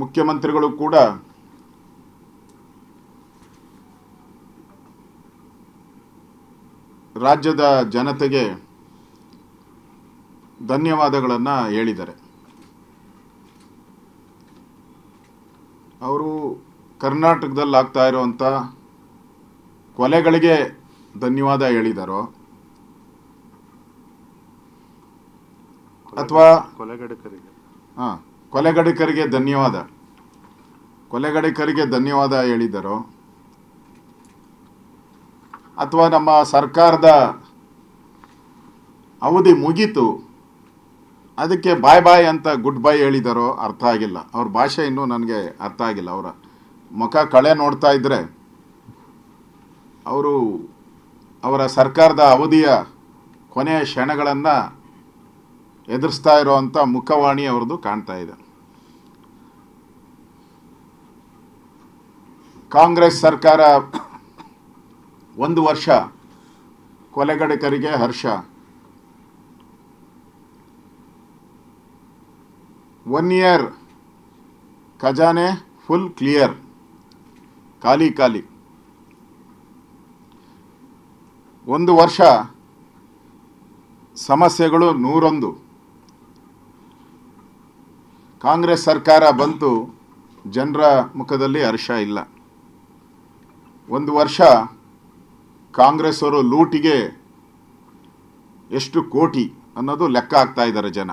ಮುಖ್ಯಮಂತ್ರಿಗಳು ಕೂಡ ರಾಜ್ಯದ ಜನತೆಗೆ ಧನ್ಯವಾದಗಳನ್ನು ಹೇಳಿದ್ದಾರೆ. ಅವರು ಕರ್ನಾಟಕದಲ್ಲಿ ಆಗ್ತಾ ಇರುವಂಥ ಕೊಲೆಗಳಿಗೆ ಧನ್ಯವಾದ ಹೇಳಿದಾರೋ ಅಥವಾ ಕೊಲೆಗಡಕರಿಗೆ ಹಾಂ. ಕೊಲೆಗಡಿಕರಿಗೆ ಧನ್ಯವಾದ. ಕೊಲೆಗಡಿಕರಿಗೆ ಧನ್ಯವಾದ ಹೇಳಿದರು. ಅಥವಾ ನಮ್ಮ ಸರ್ಕಾರದ ಅವಧಿ ಮುಗೀತು. ಅದಕ್ಕೆ ಬಾಯ್ ಬಾಯ್ ಅಂತ ಗುಡ್ ಬೈ ಹೇಳಿದಾರೋ ಅರ್ಥ ಆಗಿಲ್ಲ. ಅವ್ರ ಭಾಷೆ ಇನ್ನೂ ನನಗೆ ಅರ್ಥ ಆಗಿಲ್ಲ. ಅವರ ಮುಖ ಕಳೆ ನೋಡ್ತಾ ಇದ್ದರೆ ಅವರು ಅವರ ಸರ್ಕಾರದ ಅವಧಿಯ ಕೊನೆಯ ಕ್ಷಣಗಳನ್ನು ಎದುರಿಸ್ತಾ ಇರೋವಂಥ ಮುಖವಾಣಿ ಅವ್ರದ್ದು ಕಾಣ್ತಾ ಇದೆ. ಕಾಂಗ್ರೆಸ್ ಸರ್ಕಾರ ಒಂದು ವರ್ಷ ಕೊಲೆಗಡಕರಿಗೆ ಹರ್ಷ. ಒನ್ ಇಯರ್ ಖಜಾನೆ ಫುಲ್ ಕ್ಲಿಯರ್ ಖಾಲಿ ಖಾಲಿ. ಒಂದು ವರ್ಷ ಸಮಸ್ಯೆಗಳು ನೂರೊಂದು. ಕಾಂಗ್ರೆಸ್ ಸರ್ಕಾರ ಬಂತು, ಜನರ ಮುಖದಲ್ಲಿ ಹರ್ಷ ಇಲ್ಲ. ಒಂದು ವರ್ಷ ಕಾಂಗ್ರೆಸ್ ಅವರು ಲೂಟಿಗೆ ಎಷ್ಟು ಕೋಟಿ ಅನ್ನೋದು ಲೆಕ್ಕ ಹಾಕ್ತಾ ಇದ್ದಾರೆ ಜನ.